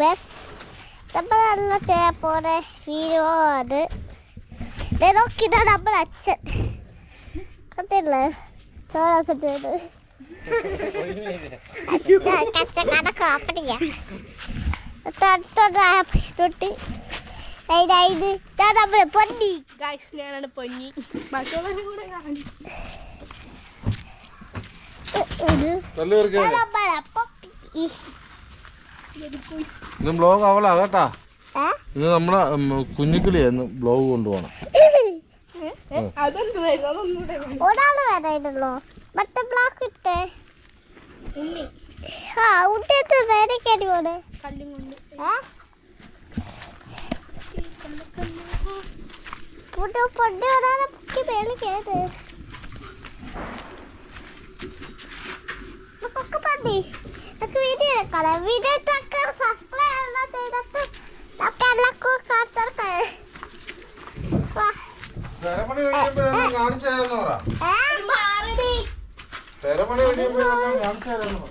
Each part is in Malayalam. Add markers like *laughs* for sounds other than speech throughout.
വെസ് നമ്മൾ നല്ല ചെയ്യാൻ പോണ വീഡിയോ ആണ്. നോക്കിതാ നമ്മുടെ അച്ഛൻ. കണ്ടില്ലേ? ചോറൊക്കെ ചെയ്ത് *laughs* കച്ചക്കാടൊക്കെ ഓപ്പണിയാ തൊട്ടി അതിനായത് ഇതാ നമ്മൾ പൊന്നി. ഗായ്സ് ഞാനാണ് പൊന്നി. മക്കളെ കൂടെ കാണി. ഒരു നമ്മളെ പൊക്കി ഇന്ന് ബ്ലോഗ് അവളാ കേട്ടാ. ഇന്ന് നമ്മളെ കുഞ്ഞിക്കിളിയായിരുന്നു ബ്ലോഗ് കൊണ്ടുപോകണം. ഒരാൾ വേറെ പണ്ടി വീഡിയോ എടുക്കാം വീഡിയോ സെരമണി കഴിയുമ്പോ കാണിച്ചു തരാന്ന് പറ. സെരമണി കഴിയുമ്പോ കാണിച്ചു തരാന്ന് പറ.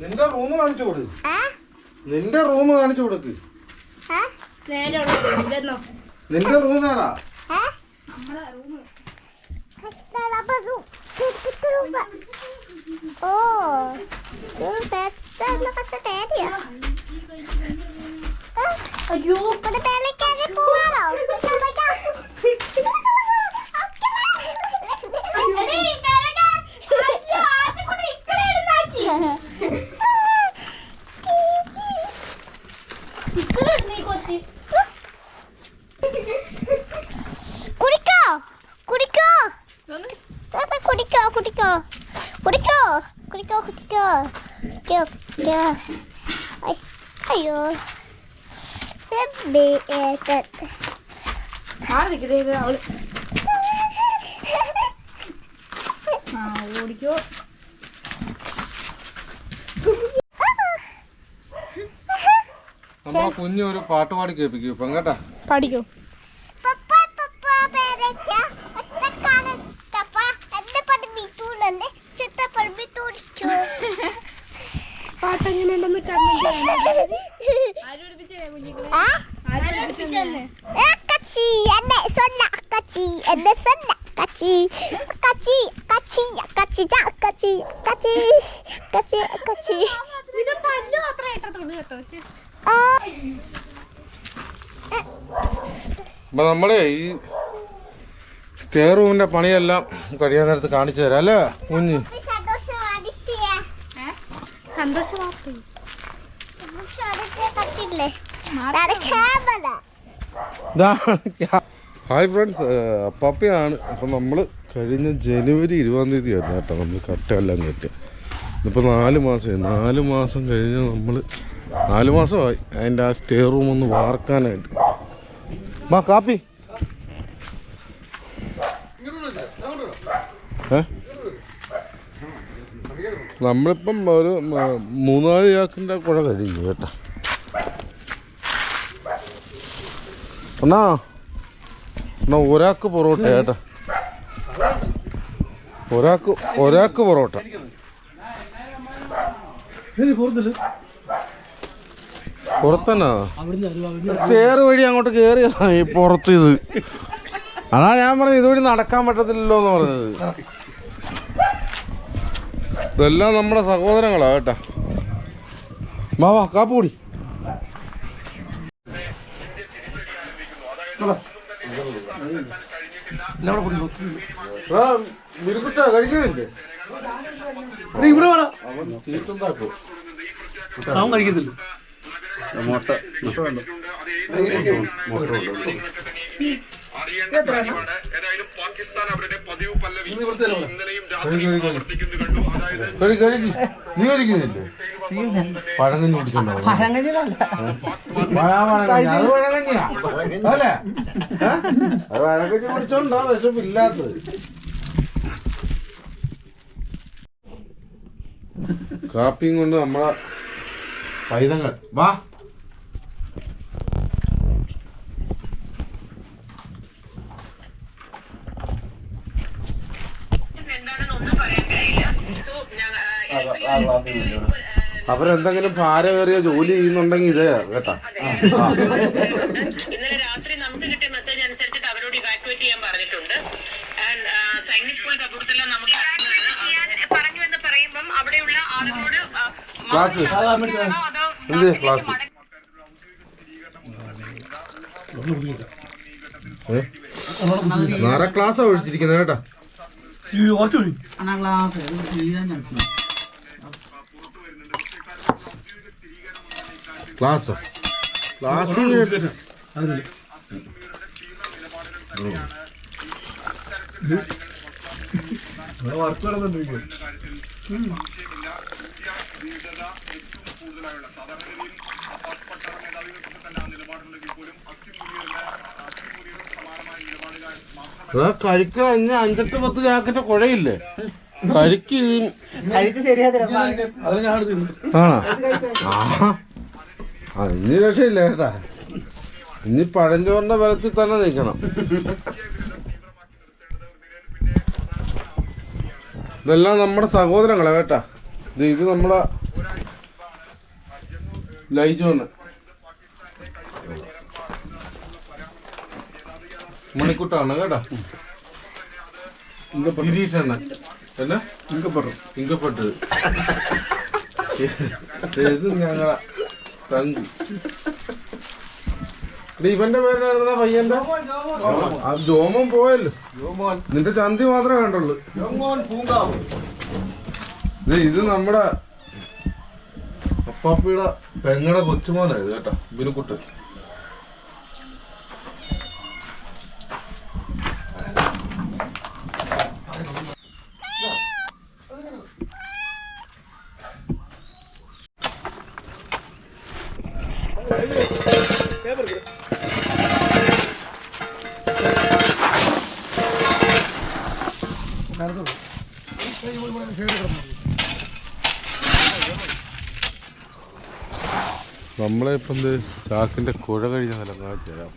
നിന്റെ റൂം കാണിച്ചു കൊടു നിന്റെ റൂം കാണിച്ചു കൊടുക്ക്. നിന്റെ റൂം കാണാ ഓ. Bötstövlarna sitter ju. Ayo. Både Belle och Kenny på varandra. കുടിക്കോ Jocke. അയ്യോ അവൾ. ആ ഓടിക്കോ. നമ്മളെ കുഞ്ഞു ഒരു പാട്ട് പാടി കേൾപ്പിക്കൂ ഇപ്പം കേട്ടാ? പാടിക്കോ. അപ്പൊ നമ്മളെ ഈ സ്റ്റേ റൂമിന്റെ പണിയെല്ലാം കഴിയാൻ നേരത്ത് കാണിച്ചു തരാം അല്ലേ കുഞ്ഞ്? ഹായ് ഫ്രണ്ട്സ് പപ്പയാണ് അപ്പം നമ്മൾ കഴിഞ്ഞ ജനുവരി ഇരുപതാം തീയതി ആയിരുന്നു കേട്ടോ നമ്മൾ കട്ടയെല്ലാം കെട്ടി. ഇപ്പൊ നാല് മാസമായി. നാല് മാസം കഴിഞ്ഞ് നമ്മൾ നാല് മാസമായി അതിന്റെ ആ സ്റ്റേ റൂം ഒന്ന് വാർക്കാനായിട്ട്. മാ കാപ്പി. ഏ? നമ്മളിപ്പം ഒരു മൂന്നാൽ ചാക്കിന്റെ കുഴ കഴിഞ്ഞു കേട്ടോ. എന്നാ എന്നാ ഒരാൾക്ക് പൊറോട്ട കേട്ടോ. ഒരാൾക്ക് ഒരാൾക്ക് പൊറോട്ട. പുറത്തന്നാ? തേറ് വഴി അങ്ങോട്ട് കേറിയതാ ഈ പുറത്ത് ഇത്. അതാ ഞാൻ പറഞ്ഞത് ഇതുവഴി നടക്കാൻ പറ്റത്തില്ലല്ലോ എന്ന് പറഞ്ഞത്. ഇതെല്ലാം നമ്മുടെ സഹോദരങ്ങളാ കേട്ടാ. മാവാ കാപ്പുകൂടി മിരുക്കുട്ട കഴിക്കുന്നില്ലേ? അവൻ പാകിസ്ഥാൻ അവരുടെ പതിവ് പല്ലവി ഇന്നലെയും കഴി. ആവർത്തിക്കുന്നത് കണ്ടു. അതായത് കുടിക്കണ്ടോ കുടിച്ചോണ്ടാ വിശപ്പില്ലാത്തത്. കാപ്പിയും കൊണ്ട് നമ്മളെ പൈതങ്ങൾ. വാ. അവരെന്തെങ്കിലും ഭാരമേറിയ ജോലി ചെയ്യുന്നുണ്ടെങ്കിൽ ഇതേ കേട്ടാ. ഇന്നലെ രാത്രി നമുക്ക് കിട്ടിയ മെസ്സേജ് അനുസരിച്ചിട്ട് അവരോട് ഇവാക്യുവേറ്റ് ചെയ്യാൻ പറഞ്ഞിട്ടുണ്ട്. സൈനിക് സ്കൂൾ കപ്പൂർത്തല നമുക്ക് പറഞ്ഞു എന്ന് പറയുമ്പം അവിടെയുള്ള ആളുകളോട് ക്ലാസ് ക്ലാസ് മാറിയാണോ അതോ എന്ത് ക്ലാസ് ക്ലാസ് ക്ലാസ് അതിൽ. കഴിക്കണ ഇനി അഞ്ചെട്ട് പത്ത് ജാക്കറ്റ് കുഴയില്ലേ? *laughs* കഴിക്കും. അത് ഞാൻ തിന്നു. ആണോ? ആഹാ. ആ ഇനി രക്ഷയില്ല കേട്ടാ. ഇനി പഴഞ്ചോറിന്റെ ബലത്തിൽ തന്നെ നിൽക്കണം. ഇതെല്ലാം നമ്മുടെ സഹോദരങ്ങളെ കേട്ടാ. ഇത് ഇത് നമ്മുടെ ലൈജോന്ന് മണിക്കുട്ടാണ് കേട്ടാ. ഗിരീഷാണ്. എന്നാ? ഇങ്കപ്പെട്ടു. ഇങ്കപ്പെട്ടത് ഇത് ഞങ്ങള. തങ്കു. ഇവന്റെ പേരായിരുന്ന പയ്യന്റെ? ആ ജോമോൻ പോയല്ലോ. നിന്റെ ചന്തി മാത്രമേ കണ്ടുള്ളൂ. ഇത് നമ്മുടെ അപ്പാപ്പിയുടെ പെങ്ങടെ കൊച്ചുമോനായത് കേട്ടാ ബിനുക്കുട്ട് നമ്മളെ ഇപ്പം എന്ത് ചാക്കിന്റെ കുഴ കഴിഞ്ഞ നിലം ചെയ്യാം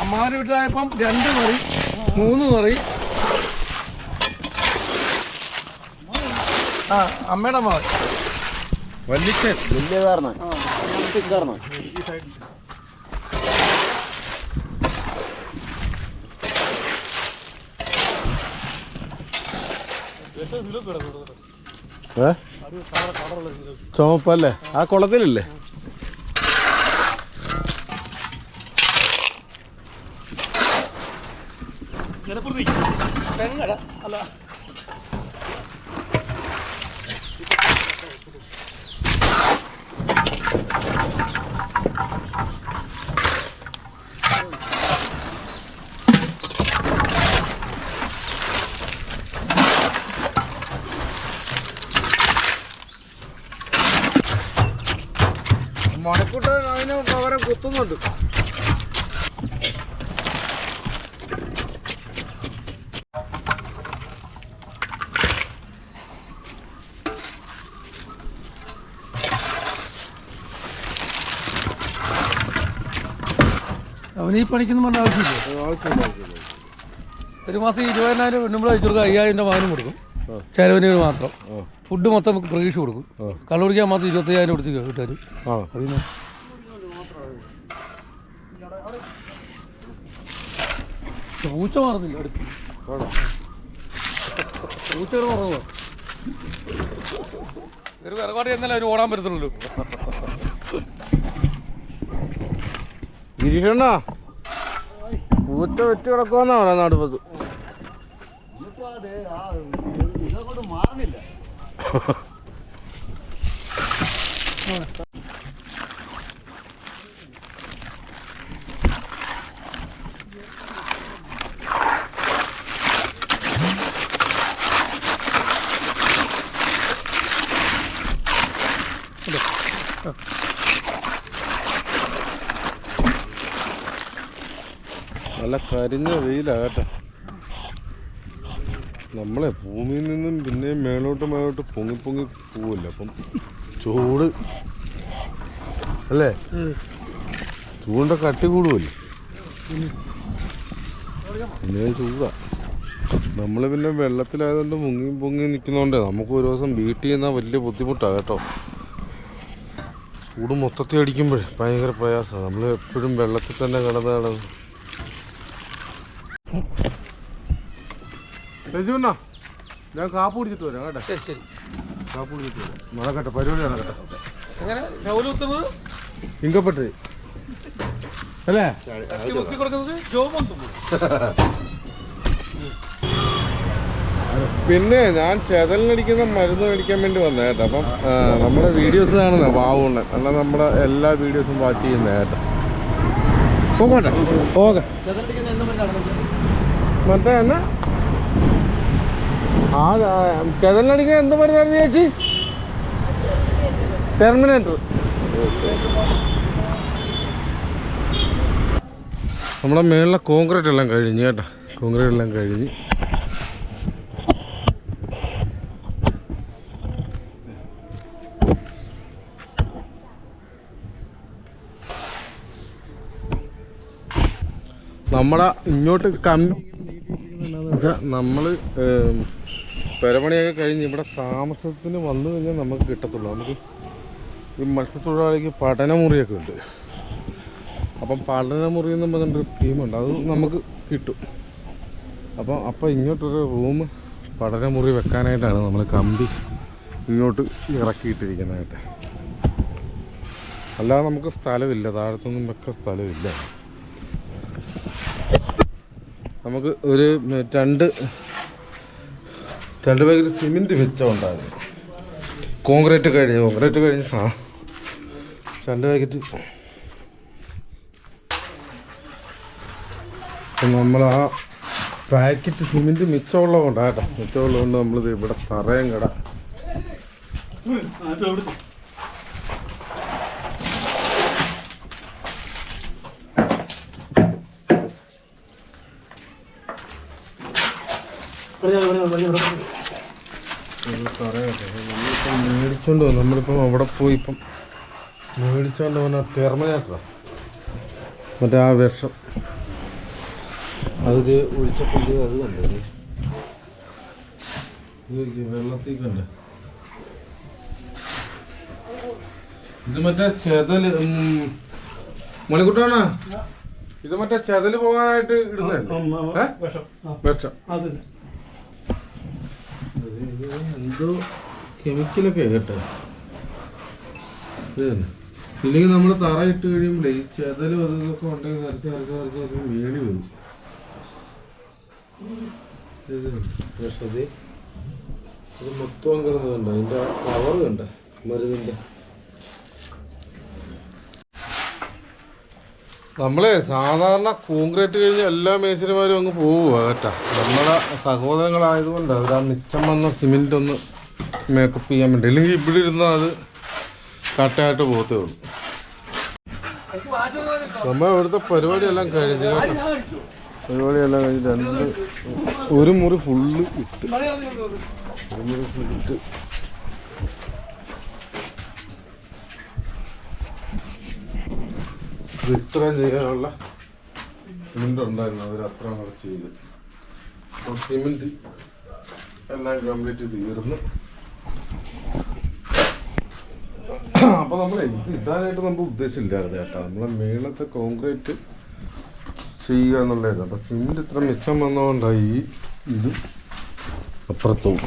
അമ്മാവന്റെ വീട്ടിലായപ്പം രണ്ട് മറി മൂന്ന് കറി ആ അമ്മയുടെ വല്ലിക്കൻ ഏ? ചുമപ്പല്ലേ? ആ കുളത്തിലില്ലേ? പെങ്ങട. അല്ല. കുത്തുന്നുണ്ട് അവന് ഈ പണിക്കൊന്നും പറഞ്ഞ ആവശ്യമില്ല. ഒരു മാസം ഇരുപതിനായിരം പെണ്ണുമ്പോൾ അയച്ചു കൊടുക്കുക അയ്യായിരം രൂപ വാഹനം കൊടുക്കും. ചെലവിന് മാത്രം. ഫുഡ് മൊത്തം പ്രതീക്ഷ കൊടുക്കും. കള്ളു കുടിക്കാൻ മാത്രം ഇരുപത്തയ്യായിരം കൊടുത്ത് കിട്ടാൻ പൂച്ച മാറുന്നില്ല അടുത്ത് പൂച്ചകൾ മാറുമോ ഒരു വിറകാട് ചെന്നാലേ അവർ ഓടാൻ പറ്റത്തുള്ളൂ. ഗിരീഷണ്ണ പൂച്ച വെച്ച് കിടക്കുവാന്നാ പറയുന്നത് അടുപ്പത്ത് നല്ല കരിഞ്ഞ വെയിലാകട്ടെ നമ്മളെ ഭൂമിയിൽ നിന്നും പിന്നെയും മേളോട്ട് മേളോട്ട് പൊങ്ങി പൊങ്ങി പോവില്ല അപ്പം ചൂട്. അല്ലേ? ചൂണ്ട കട്ടി കൂടുമല്ലോ പിന്നെ ചൂടാ. നമ്മൾ പിന്നെ വെള്ളത്തിലായതുകൊണ്ട് മുങ്ങി പൊങ്ങി നിൽക്കുന്നതുകൊണ്ട് നമുക്ക് ഒരു ദിവസം വീട്ടിൽ നിന്നാൽ വലിയ ബുദ്ധിമുട്ടാണ് കേട്ടോ. ചൂട് മൊത്തത്തിൽ അടിക്കുമ്പോഴേ ഭയങ്കര പ്രയാസമാണ് നമ്മൾ എപ്പോഴും വെള്ളത്തിൽ തന്നെ കിടന്ന് രജുണ്ണ ഞാൻ കാപ്പ് കുടിച്ചിട്ട് വരാം കേട്ടോ. ശരി ശരി. കാപ്പ് കുടിച്ചിട്ട് വരാം. നടക്കട്ടെ പരിപാടി നടക്കട്ടെ എങ്ങനെ? ഷൗൽ കുത്തുന്നത്? ഇങ്കപ്പെട്ട് അല്ലേ? മുക്കി കൊടുക്കുന്നത് തുമ്മും പിന്നെ ഞാൻ ചെതലിനടിക്കുന്ന മരുന്ന് മേടിക്കാൻ വേണ്ടി വന്ന കേട്ടോ. അപ്പം നമ്മുടെ വീഡിയോസ് കാണുന്ന വാവുണ്ണൻ അല്ല നമ്മുടെ എല്ലാ വീഡിയോസും വാച്ച് ചെയ്യുന്ന കേട്ടോ. പോകട്ടെ ഓക്കെ മറ്റേ എന്നാ? ആ ചെതലിനടിക്കുന്ന എന്ത് മരുന്നായിരുന്നു ചേച്ചി? ടെർമിനേറ്റർ നമ്മുടെ മേളിലെ കോൺക്രീറ്റ് എല്ലാം കഴിഞ്ഞ് കേട്ടോ. കോൺക്രീറ്റ് എല്ലാം കഴിഞ്ഞ്. നമ്മുടെ ഇങ്ങോട്ട് കമ്പി നമ്മൾ പെരപണിയൊക്കെ കഴിഞ്ഞ് ഇവിടെ താമസത്തിന് വന്നു കഴിഞ്ഞാൽ നമുക്ക് കിട്ടത്തുള്ളൂ. നമുക്ക് ഈ മത്സ്യത്തൊഴിലാളിക്ക് പഠനമുറിയൊക്കെ ഉണ്ട്. അപ്പം പഠനമുറി എന്ന് പറഞ്ഞിട്ടൊരു സ്കീമുണ്ട് അത് നമുക്ക് കിട്ടും. അപ്പം അപ്പം ഇങ്ങോട്ടൊരു റൂം പഠനമുറി വെക്കാനായിട്ടാണ് നമ്മൾ കമ്പി ഇങ്ങോട്ട് ഇറക്കിയിട്ടിരിക്കുന്നതായിട്ട്. അല്ലാതെ നമുക്ക് സ്ഥലമില്ല. താഴത്തൊന്നും വെക്ക സ്ഥലമില്ല. നമുക്ക് ഒരു രണ്ട് രണ്ട് പാക്കറ്റ് സിമെന്റ് വെച്ചുണ്ടായിരുന്നു കോൺക്രീറ്റ് കഴിഞ്ഞ് കോൺക്രീറ്റ് കഴിഞ്ഞ് സാ. രണ്ട് പാക്കറ്റ് നമ്മൾ ആ പാക്കറ്റ് സിമെന്റ് മിച്ചമുള്ളത് കൊണ്ടാണ് കേട്ടോ. മിച്ചമുള്ളത് കൊണ്ട് നമ്മളിത് ഇവിടെ തറയും കട. നമ്മളിപ്പം മേടിച്ചോണ്ട് വന്നു. നമ്മളിപ്പം അവിടെ പോയി ഇപ്പം മേടിച്ചോണ്ട് വന്ന ടെർമിനേറ്ററാ മറ്റേ ആ വിഷം. അതിൽ ഒഴിച്ചപ്പോൾ അത് കണ്ടത് വെള്ളത്തിൽ കണ്ടേ? ഇത് മറ്റേ ചെതൽ മണിക്കുട്ടാണ് ഇത് മറ്റേ ചെതൽ പോകാനായിട്ട് ഇടുന്നേ വിഷം. ഇത് എന്തോ കെമിക്കലൊക്കെ കേട്ടോ. ഇത് ഇല്ലെങ്കിൽ നമ്മൾ തറ ഇട്ട് കഴിയുമ്പോൾ ഈ ചെതലും അത് ഇതൊക്കെ ഉണ്ടെങ്കിൽ നിറച്ച് നിറച്ച് നിറച്ച് നിറച്ച് വേണി വരും. പക്ഷേ ഇത് മൊത്തം കിടന്നുണ്ട് അതിന്റെ കവർ കണ്ട? മരുന്നിന്റെ? നമ്മളെ സാധാരണ കോൺക്രീറ്റ് കഴിഞ്ഞ എല്ലാ മേശിനിമാരും അങ്ങ് പോവുക കേട്ടാ നമ്മുടെ സഹോദരങ്ങളായതുകൊണ്ട് അവർ ആ മിച്ചം വന്ന സിമെന്റ് ഒന്ന് മേക്കപ്പ് ചെയ്യാൻ വേണ്ടി. ഇല്ലെങ്കിൽ ഇവിടെ ഇരുന്നാൽ അത് കട്ടയായിട്ട് പോകത്തേ ഉള്ളൂ. നമ്മൾ ഇവിടുത്തെ പരിപാടിയെല്ലാം കഴിഞ്ഞു കേട്ടോ. പരിപാടിയെല്ലാം കഴിഞ്ഞ് രണ്ട് ഒരു മുറി ഫുള്ള് ഇട്ട്. ഒരു മുറി ഫുള്ള് ഇട്ട്. ഇത് ഇത്രയും ചെയ്യാനുള്ള സിമെന്റ് ഉണ്ടായിരുന്നു. അവർ അത്ര ചെയ്ത്. അപ്പോൾ സിമെന്റ് എല്ലാം കംപ്ലീറ്റ് തീർന്നു. അപ്പൊ നമ്മളെ ഇത് ഇടാനായിട്ട് നമ്മൾ ഉദ്ദേശമില്ലായിരുന്നു ചേട്ടാ നമ്മളെ മേളത്തെ കോൺക്രീറ്റ് ചെയ്യുക എന്നുള്ളതായിരുന്നു. അപ്പൊ സിമെന്റ് ഇത്ര മിച്ചം വന്നതുകൊണ്ടായി ഇത് അപ്പുറത്തും.